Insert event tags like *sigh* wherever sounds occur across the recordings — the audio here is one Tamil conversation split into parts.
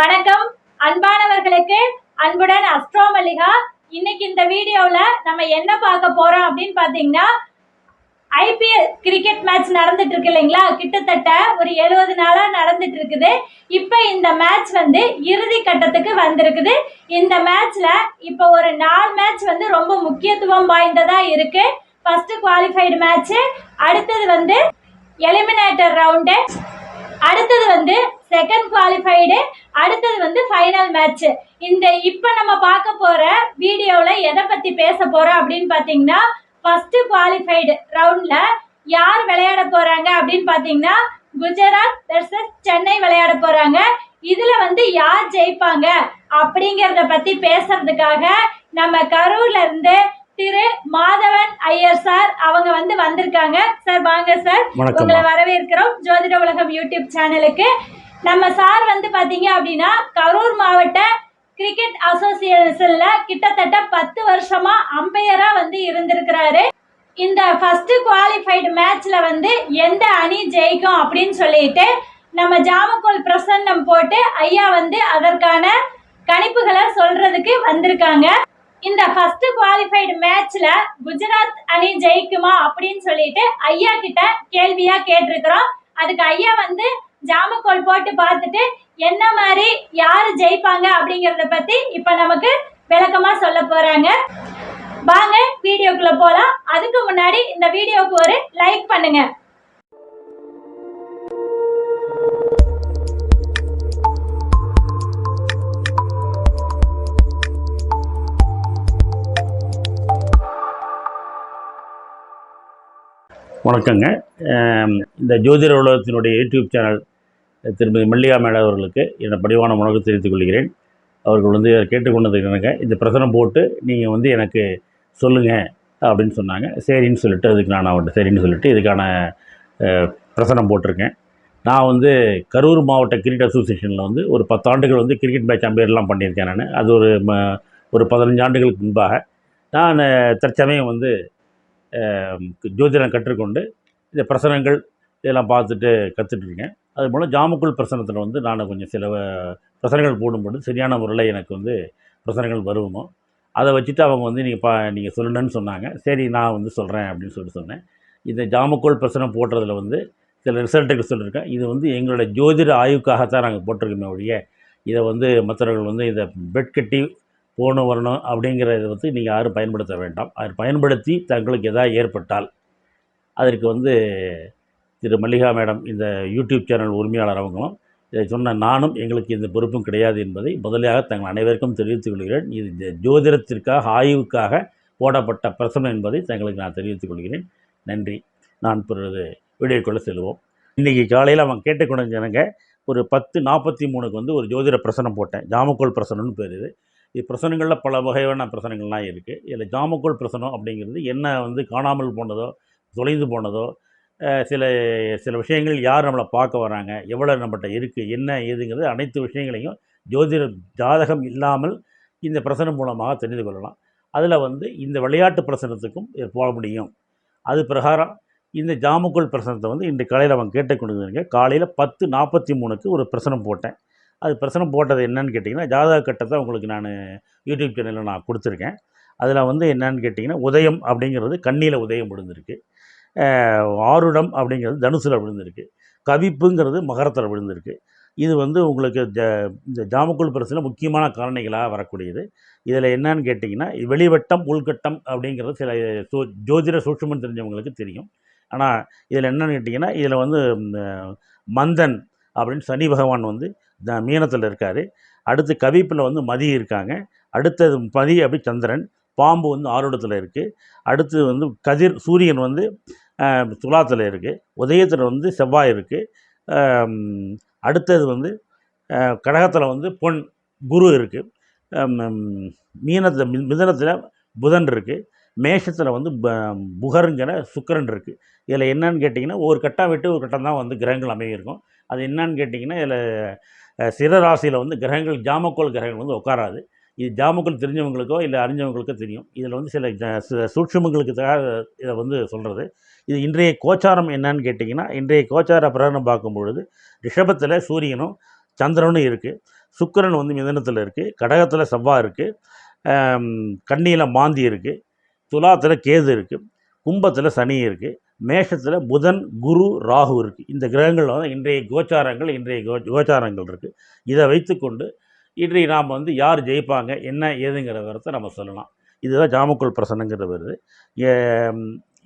வணக்கம். அன்பானவர்களுக்கு அன்புடன் அஸ்ட்ரோ மல்லிகா. இன்னைக்கு இந்த வீடியோல நம்ம என்ன பார்க்க போறோம் அப்படின்னு பாத்தீங்கன்னா ஐபிஎல் கிரிக்கெட் மேட்ச் நடந்துட்டு இருக்கு இல்லைங்களா? கிட்டத்தட்ட ஒரு எழுபது நாளா நடந்துட்டு இருக்குது. இப்போ இந்த மேட்ச் வந்து இறுதி கட்டத்துக்கு வந்திருக்குது. இந்த மேட்ச்ல இப்போ ஒரு நாலு மேட்ச் வந்து ரொம்ப முக்கியத்துவம் வாய்ந்ததா இருக்கு. ஃபர்ஸ்ட் குவாலிஃபைடு மேட்ச் அடுத்தது வந்து எலிமினேட்டர் ரவுண்டு அடுத்தது வந்து செகண்ட் குவாலிஃபைடு அடுத்தது வந்து ஃபைனல் மேட்ச் இந்த இப்போ நம்ம பார்க்க போகிற வீடியோவில் எதை பற்றி பேச போகிறோம் அப்படின்னு பார்த்தீங்கன்னா ஃபஸ்ட்டு குவாலிஃபைடு ரவுண்டில் யார் விளையாட போகிறாங்க அப்படின்னு பார்த்தீங்கன்னா குஜராத் வெர்சஸ் சென்னை விளையாட போகிறாங்க இதில் வந்து யார் ஜெயிப்பாங்க அப்படிங்கிறத பற்றி பேசுறதுக்காக நம்ம கரூர்லேருந்து திரு மாதவன் ஐயர் சார் அவங்க வந்து வந்திருக்காங்க. சார் வாங்க சார். உங்களை வரவேற்கிறோம் ஜோதிட உலகம் யூடியூப் சேனலுக்கு. நம்ம சார் வந்து பாத்தீங்க அப்படின்னா கரூர் மாவட்ட கிரிக்கெட் அசோசியேஷன்ல கிட்டத்தட்ட பத்து வருஷமா அம்பையரா வந்து இருந்திருக்கிறாரு. இந்த ஃபர்ஸ்ட் குவாலிஃபைடு மேட்ச்ல வந்து எந்த அணி ஜெயிக்கும் அப்படின்னு சொல்லிட்டு நம்ம ஜாமக்கோல் பிரசன்னம் போட்டு ஐயா வந்து அதற்கான கணிப்புகளை சொல்றதுக்கு வந்திருக்காங்க. இந்த ஃபர்ஸ்ட் குவாலிஃபைடு மேட்ச்ல குஜராத் அணி ஜெயிக்குமா அப்படின்னு சொல்லிட்டு ஐயா கிட்ட கேள்வியா கேட்டிருக்கிறோம். அதுக்கு ஐயா வந்து ஜாமக்கோல் போட்டு பார்த்துட்டு என்ன மாதிரி யாரு ஜெயிப்பாங்க அப்படிங்கறத பத்தி இப்ப நமக்கு விளக்கமா சொல்ல போறாங்க. வாங்க வீடியோக்குள்ள போலாம். அதுக்கு முன்னாடி இந்த வீடியோக்கு ஒரு லைக் பண்ணுங்க. வணக்கங்க. இந்த ஜோதிட உலகத்தினுடைய யூடியூப் சேனல் திருமதி மல்லிகா மேடம் அவர்களுக்கு என்னை படிவான வணக்கம் தெரிவித்துக் கொள்கிறேன். அவர்கள் வந்து கேட்டுக்கொண்டது என்னங்க இந்த பிரசனம் போட்டு நீங்கள் வந்து எனக்கு சொல்லுங்கள் அப்படின்னு சொன்னாங்க. சரின்னு சொல்லிட்டு அதுக்கு நான் அவர்கிட்ட சரின்னு சொல்லிட்டு இதுக்கான பிரசனம் போட்டிருக்கேன். நான் வந்து கரூர் மாவட்ட கிரிக்கெட் அசோசியேஷனில் வந்து ஒரு பத்தாண்டுகள் வந்து கிரிக்கெட் மேட்ச் அம்பையர்லாம் பண்ணியிருக்கேன் நான். அது ஒரு ம- ஒரு பதினஞ்சு ஆண்டுகளுக்கு முன்பாக. நான் தற்சமயம் வந்து ஜோதிடம் கற்றுக்கொண்டு இந்த பிரசனங்கள் இதெல்லாம் பார்த்துட்டு கற்றுட்ருக்கேன் அது போல் ஜாமக்குள் பிரசனத்தில் வந்து நான் கொஞ்சம் சில பிரசனங்கள் போடும்போது சரியான முறையில் எனக்கு வந்து பிரசனங்கள் வருவோமோ அதை வச்சுட்டு அவங்க வந்து நீங்கள் பா நீங்கள் சொல்லணுன்னு சொன்னாங்க. சரி நான் வந்து சொல்கிறேன் அப்படின்னு சொல்லிட்டு சொன்னேன். இந்த ஜாமக்கோள் பிரசனம் போடுறதுல வந்து சில ரிசல்ட்டுக்கு சொல்லியிருக்கேன். இது வந்து எங்களோட ஜோதிட ஆய்வுக்காகத்தான் நாங்கள் போட்டிருக்கோமே ஒழிய இதை வந்து மற்றவர்கள் வந்து இதை பெட் கட்டி போகணும் வரணும் அப்படிங்கிறத வந்து நீங்கள் யாரும் பயன்படுத்த வேண்டாம். அதை பயன்படுத்தி தங்களுக்கு எதாவது ஏற்பட்டால் அதற்கு வந்து திரு மல்லிகா மேடம் இந்த யூடியூப் சேனல் உரிமையாளர் அவங்களும் இதை சொன்ன நானும் எங்களுக்கு இந்த பொறுப்பும் கிடையாது என்பதை முதலியாக தங்கள் அனைவருக்கும் தெரிவித்துக் கொள்கிறேன். இது இந்த ஜோதிடத்திற்காக ஆய்வுக்காக போடப்பட்ட பிரசனம் என்பதை தங்களுக்கு நான் தெரிவித்துக் கொள்கிறேன். நன்றி. நான் பிறகு வீடியோக்குள்ளே செல்வோம் இன்றைக்கி காலையில் அவன் கேட்டுக்கொண்டு ஜனங்க ஒரு பத்து நாற்பத்தி மூணுக்கு வந்து ஒரு ஜோதிட பிரசனம் போட்டேன். ஜாமக்கோல் பிரசனம்னு பேர் இது. பிரசனங்களில் பல வகையான பிரசனங்கள்லாம் இருக்குது இதில் ஜாமக்கோல் பிரசனம் அப்படிங்கிறது என்ன வந்து காணாமல் போனதோ தொலைந்து போனதோ சில சில விஷயங்கள் யார் நம்மளை பார்க்க வராங்க எவ்வளோ நம்மகிட்ட இருக்குது என்ன ஏதுங்கிறது அனைத்து விஷயங்களையும் ஜோதிட ஜாதகம் இல்லாமல் இந்த பிரசனம் மூலமாக தெரிந்து கொள்ளலாம். அதில் வந்து இந்த விளையாட்டு பிரசனத்துக்கும் போக முடியும். அது பிரகாரம் இந்த ஜாமுக்குள் பிரசனத்தை வந்து இன்று காலையில் அவன் கேட்டுக்கொண்டு காலையில் பத்து நாற்பத்தி மூணுக்கு ஒரு பிரசனம் போட்டேன். அது பிரசனம் போட்டது என்னன்னு கேட்டிங்கன்னா ஜாதக கட்டத்தை உங்களுக்கு நான் யூடியூப் சேனலில் நான் கொடுத்துருக்கேன். அதில் வந்து என்னன்னு கேட்டிங்கன்னா உதயம் அப்படிங்கிறது கண்ணியில் உதயம் விழுந்திருக்கு. ஆருடம் அப்படிங்கிறது தனுசில் விழுந்திருக்கு. கவிப்புங்கிறது மகரத்தில் விழுந்திருக்கு. இது வந்து உங்களுக்கு ஜ இந்த ஜாமக்குள் பிரச்சனை முக்கியமான காரணிகளாக வரக்கூடியது. இதில் என்னன்னு கேட்டிங்கன்னா வெளிவட்டம் உள்கட்டம் அப்படிங்கிறது சில சோ ஜோதிட சூட்சுமம் தெரிஞ்சவங்களுக்கு தெரியும். ஆனால் இதில் என்னன்னு கேட்டிங்கன்னா இதில் வந்து மந்தன் அப்படின்னு சனி பகவான் வந்து மீனத்தில் இருக்கார். அடுத்து கவிப்பில் வந்து மதி இருக்காங்க. அடுத்தது மதி அப்படி சந்திரன் பாம்பு வந்து ஆரோடத்தில் இருக்குது அடுத்து வந்து கதிர் சூரியன் வந்து துலாத்தில் இருக்குது உதயத்தில் வந்து செவ்வாய் இருக்குது அடுத்தது வந்து கடகத்தில் வந்து பொன் குரு இருக்குது மீனத்தில் மி மிதனத்தில் புதன் இருக்குது மேஷத்தில் வந்து ப புகருங்கிற சுக்கரன் இருக்குது இதில் என்னன்னு கேட்டிங்கன்னா ஒரு கட்டம் விட்டு ஒரு கட்டம் தான் வந்து கிரகங்கள் அமையிருக்கும். அது என்னன்னு கேட்டிங்கன்னா இதில் சிறராசியில் வந்து கிரகங்கள் ஜாமக்கோள் கிரகங்கள் வந்து உட்காராது. இது ஜாமக்கோள் தெரிஞ்சவங்களுக்கோ இல்லை அறிஞ்சவங்களுக்கோ தெரியும். இதில் வந்து சில ஜ- இதை வந்து சொல்கிறது இது இன்றைய கோச்சாரம் என்னன்னு கேட்டிங்கன்னா இன்றைய கோச்சார பிரகடனம் பார்க்கும் பொழுது ரிஷபத்தில் சூரியனும் சந்திரனும் இருக்குது சுக்கிரன் வந்து மிதனத்தில் இருக்குது கடகத்தில் செவ்வாய் இருக்குது கண்ணியில் மாந்தி இருக்குது துலாத்தில் கேது இருக்குது கும்பத்தில் சனி இருக்குது மேஷத்தில் புதன் குரு ராகு இருக்குது இந்த கிரகங்கள் வந்து இன்றைய கோச்சாரங்கள் இன்றைய கோ கோச்சாரங்கள் இருக்குது இதை வைத்துக்கொண்டு இன்றைய நாம் வந்து யார் ஜெயிப்பாங்க என்ன ஏதுங்கிற விவரத்தை நம்ம சொல்லலாம். இதுதான் ஜாமக்குள் பிரசனங்கிற வருது.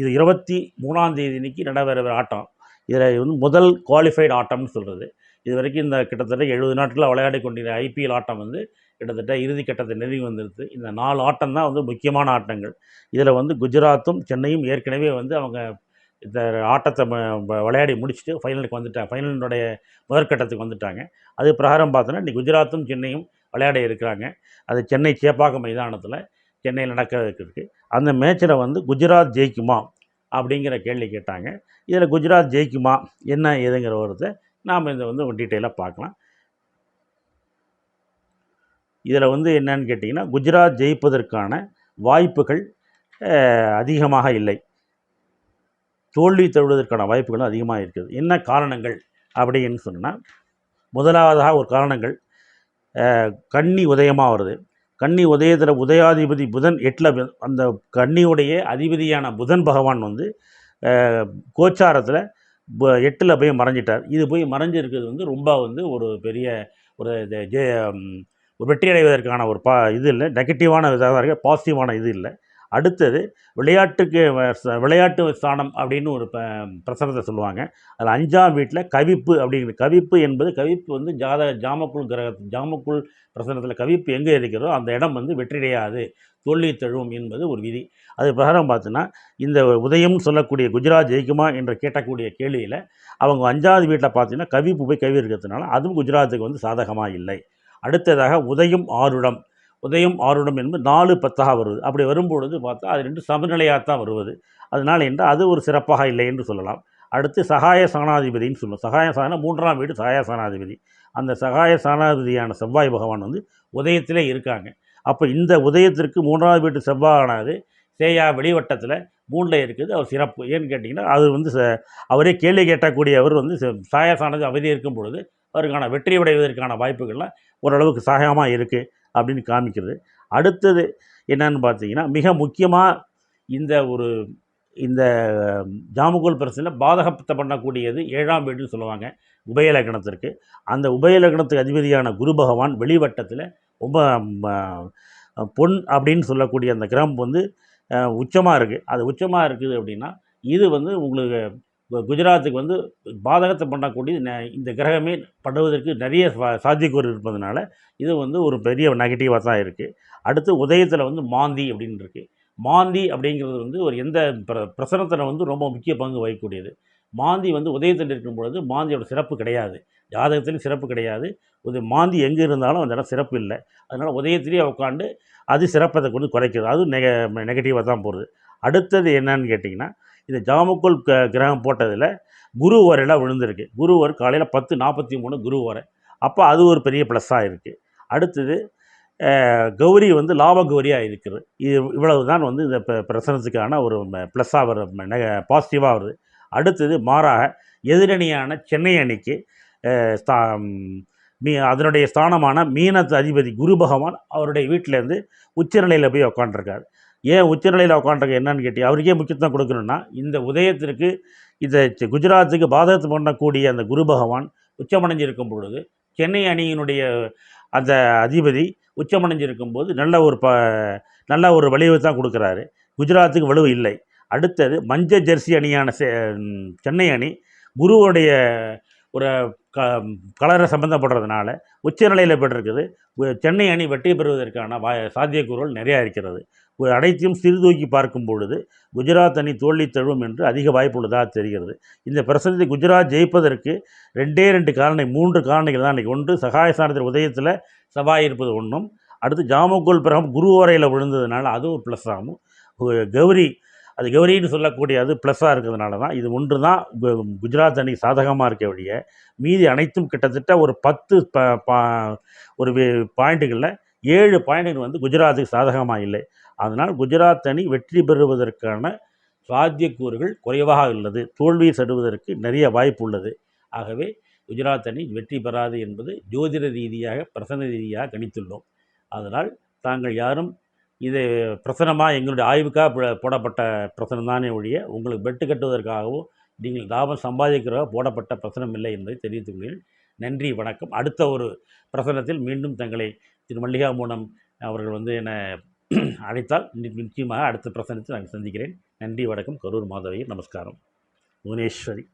இது இருபத்தி மூணாம் தேதி அன்னைக்கு நடைபெற ஆட்டம். இதில் வந்து முதல் குவாலிஃபைடு ஆட்டம்னு சொல்கிறது இது வரைக்கும் இந்த கிட்டத்தட்ட எழுபது நாட்களில் விளையாடி கொண்டிருந்த ஐபிஎல் ஆட்டம் வந்து கிட்டத்தட்ட இறுதிக்கட்டத்தை நெருங்கி வந்துடுது இந்த நாலு ஆட்டம் தான் வந்து முக்கியமான ஆட்டங்கள். இதில் வந்து குஜராத்தும் சென்னையும் ஏற்கனவே வந்து அவங்க இந்த ஆட்டத்தை ம- விளையாடி முடிச்சுட்டு ஃபைனலுக்கு வந்துட்டாங்க ஃபைனலினுடைய முதற்கட்டத்துக்கு வந்துட்டாங்க. அது பிரகாரம் பார்த்தோன்னா இன்றைக்கி குஜராத்தும் சென்னையும் விளையாட இருக்கிறாங்க. அது சென்னை சேப்பாக்கம் மைதானத்தில் சென்னையில் நடக்க இருக்குது அந்த மேட்சில் வந்து குஜராத் ஜெயிக்குமா அப்படிங்கிற கேள்வி கேட்டாங்க. இதில் குஜராத் ஜெயிக்குமா என்ன ஏதுங்கிற ஒருத்த நாம் இதை வந்து டீட்டெயிலாக பார்க்கலாம். இதில் வந்து என்னன்னு கேட்டிங்கன்னா குஜராத் ஜெயிப்பதற்கான வாய்ப்புகள் அதிகமாக இல்லை. தோல்வி தழுவதற்கான வாய்ப்புகளும் அதிகமாக இருக்குது. என்ன காரணங்கள் அப்படின்னு சொன்னால் முதலாவதாக ஒரு காரணங்கள் கன்னி உதயமாக வருது. கன்னி உதயத்தில் உதயாதிபதி புதன் எட்டில் அந்த கன்னியுடைய அதிபதியான புதன் பகவான் வந்து கோச்சாரத்தில் எட்டில் போய் மறைஞ்சிட்டார். இது போய் மறைஞ்சிருக்கிறது வந்து ரொம்ப வந்து ஒரு பெரிய ஒரு ஜெய வெற்றி அடைவதற்கான ஒரு பா இது இல்லை. நெகட்டிவான இதாக தான் இருக்குது பாசிட்டிவான இது இல்லை. அடுத்தது விளையாட்டுக்கு வ- விளையாட்டு ஸ்தானம் அப்படின்னு ஒரு ப பிரசனத்தை சொல்லுவாங்க. அதில் அஞ்சாம் வீட்டில் கவிப்பு அப்படிங்கிற கவிப்பு என்பது கவிப்பு வந்து ஜாத ஜாமக்குள் கிரக ஜாமக்குள் பிரசனத்தில் கவிப்பு எங்கே இருக்கிறதோ அந்த இடம் வந்து வெற்றியடையாது. தோல்வி தழுவும் என்பது ஒரு விதி. அது பிரகாரம் பார்த்தீங்கன்னா இந்த உதயம் சொல்லக்கூடிய குஜராத் ஜெயிக்குமா என்று கேட்டக்கூடிய கேள்வியில் அவங்க அஞ்சாவது வீட்டில் பார்த்தீங்கன்னா கவிப்பு போய் கவி இருக்கிறதுனால அதுவும் குஜராத்துக்கு வந்து சாதகமாக இல்லை. அடுத்ததாக உதயம் ஆருடம். உதயம் ஆருடம் என்பது நாலு பத்தாக வருவது அப்படி வரும்பொழுது பார்த்தா அது ரெண்டு சமநிலையாக தான் வருவது. அதனால் என்று அது ஒரு சிறப்பாக இல்லை என்று சொல்லலாம். அடுத்து சகாய சாணாதிபதின்னு சொல்லுவோம். சகாய சாண மூன்றாம் வீடு சகாய சாணாதிபதி. அந்த சகாய சாணாதிபதியான செவ்வாய் பகவான் வந்து உதயத்திலே இருக்காங்க. அப்போ இந்த உதயத்திற்கு மூன்றாவது வீட்டு செவ்வாயானது சேயா வெளிவட்டத்தில் மூணில் இருக்குது. அவர் சிறப்பு. ஏன்னு கேட்டிங்கன்னா அது வந்து ச- அவரே கேள்வி கேட்டக்கூடிய அவர் வந்து சாயசானது அவதி இருக்கும் பொழுது அவருக்கான வெற்றி அடைவதற்கான வாய்ப்புகள்லாம் ஓரளவுக்கு சகாயமாக இருக்குது அப்படின்னு காமிக்கிறது. அடுத்தது என்னன்னு பார்த்தீங்கன்னா மிக முக்கியமாக இந்த ஒரு இந்த ஜாமுகோல் பிரச்சனை பாதகத்தை பண்ணக்கூடியது ஏழாம் வீடுன்னு சொல்லுவாங்க உபயலக்கணத்திற்கு. அந்த உபயலக்கணத்துக்கு அதிபதியான குரு பகவான் வெளிவட்டத்தில் ரொம்ப பொன் அப்படின்னு சொல்லக்கூடிய அந்த கிரகம் வந்து உச்சமாக இருக்குது அது உச்சமாக இருக்குது அப்படின்னா இது வந்து உங்களுக்கு குஜராத்துக்கு வந்து பாதகத்தை பண்ணக்கூடிய ந- இந்த கிரகமே பண்ணுவதற்கு நிறைய சா- சாத்தியக்கூறு இருப்பதனால இது வந்து ஒரு பெரிய நெகட்டிவாக தான் இருக்குது அடுத்து உதயத்தில் வந்து மாந்தி அப்படின்னு இருக்குது மாந்தி அப்படிங்கிறது வந்து ஒரு எந்த பிர பிரசனத்தில் வந்து ரொம்ப முக்கிய பங்கு வகிக்கக்கூடியது. மாந்தி வந்து உதயத்தில் இருக்கும் பொழுது மாந்தியோட சிறப்பு கிடையாது. ஜாதகத்திலும் சிறப்பு கிடையாது. இது மாந்தி எங்கே இருந்தாலும் அந்த இடம் சிறப்பு இல்லை. அதனால் உதயத்திலேயே உட்காந்து அது சிறப்பதை கொண்டு குறைக்கிறது. அதுவும் நெக நெகட்டிவாக தான் போகிறது அடுத்தது என்னன்னு கேட்டிங்கன்னா இந்த ஜாமுக்குள் க கிரகம் போட்டதில் குரு வரையில் விழுந்திருக்கு. குரு ஒரு காலையில் பத்து நாற்பத்தி மூணு குரு வரை அப்போ அது ஒரு பெரிய ப்ளஸ்ஸாக இருக்குது அடுத்தது கௌரி வந்து லாப கௌரியாக இருக்குது இது இவ்வளவு தான் வந்து இந்த பிரசனத்துக்கான ஒரு ப்ளஸ்ஸாக வரும் நெக பாசிட்டிவாக வருது. அடுத்தது மாறாக எதிரணியான சென்னை அணிக்கு ஸ்தா மீ அதனுடைய ஸ்தானமான மீனத்து அதிபதி குரு பகவான் அவருடைய வீட்டிலேருந்து உச்சநிலையில் போய் உட்காண்டிருக்காரு ஏன் உச்சநிலையில் உட்காண்டாங்க என்னன்னு கேட்டி அவருக்கே முக்கியத்துவம் கொடுக்கணும்னா இந்த உதயத்திற்கு இந்த குஜராத்துக்கு பாதகத்து பண்ணக்கூடிய அந்த குரு பகவான் உச்சமடைஞ்சிருக்கும் பொழுது சென்னை அணியினுடைய அந்த அதிபதி உச்சமடைஞ்சிருக்கும் போது நல்ல ஒரு ப நல்ல ஒரு வலிவை தான் கொடுக்குறாரு. குஜராத்துக்கு வலுவு இல்லை. அடுத்தது மஞ்சள் ஜெர்சி அணியான செ- சென்னை அணி குருவுடைய ஒரு க கலரை சம்மந்தப்படுறதுனால உச்சநிலையில் பெற்றிருக்குது சென்னை அணி வெற்றி பெறுவதற்கான வா சாத்தியக்கூறுகள் நிறையா இருக்கிறது. ஒரு அனைத்தையும் சிறுதூக்கி பார்க்கும் பொழுது குஜராத் அணி தோல்வி தழுவும் என்று அதிக வாய்ப்புள்ளதாக தெரிகிறது. இந்த பிரசனத்தை குஜராத் ஜெயிப்பதற்கு ரெண்டே ரெண்டு காரணம் மூன்று காரணிகள் தான் இன்றைக்கி ஒன்று சகாயஸ்தானத்தில் உதயத்தில் செவ்வாய் இருப்பது ஒன்றும். அடுத்து ஜாமகோல் பிரகம் குரு வரையில் விழுந்ததுனால அதுவும் ஒரு ப்ளஸ் ஆகும் கௌரி அது கௌரின்னு சொல்லக்கூடிய அது ப்ளஸ்ஸாக இருக்கிறதுனால தான் இது ஒன்று தான் கு- குஜராத் அணி சாதகமாக இருக்க வழிய மீதி அனைத்தும் கிட்டத்தட்ட ஒரு பத்து ப பா- ஒரு பாயிண்ட்டுகளில் ஏழு பாயிண்ட்டுகள் வந்து குஜராத்துக்கு சாதகமாக இல்லை. அதனால் குஜராத் அணி வெற்றி பெறுவதற்கான சாத்தியக்கூறுகள் குறைவாக உள்ளது. தோல்வியை சடுவதற்கு நிறைய வாய்ப்பு உள்ளது. ஆகவே குஜராத் அணி வெற்றி பெறாது என்பது ஜோதிட ரீதியாக பிரசன ரீதியாக கணித்துள்ளோம். அதனால் தாங்கள் யாரும் இது பிரசனமாக எங்களுடைய ஆய்வுக்காக போடப்பட்ட பிரசனம் தானே ஒழிய உங்களுக்கு பெட்டு கட்டுவதற்காகவோ நீங்கள் லாபம் சம்பாதிக்கிறவோ போடப்பட்ட பிரசனம் இல்லை என்பதை தெரிவித்துக் கொள்கிறேன் நன்றி வணக்கம். அடுத்த ஒரு பிரசனத்தில் மீண்டும் தங்களை திரு. மல்லிகா மூலம் அவர்கள் வந்து என்னை *clears throat* அழைத்தால் நிச்சயமாக அடுத்த பிரசனத்தில் நான் சந்திக்கிறேன். நன்றி வணக்கம். கரூர் மாதவி நமஸ்காரம். புவனேஸ்வரி.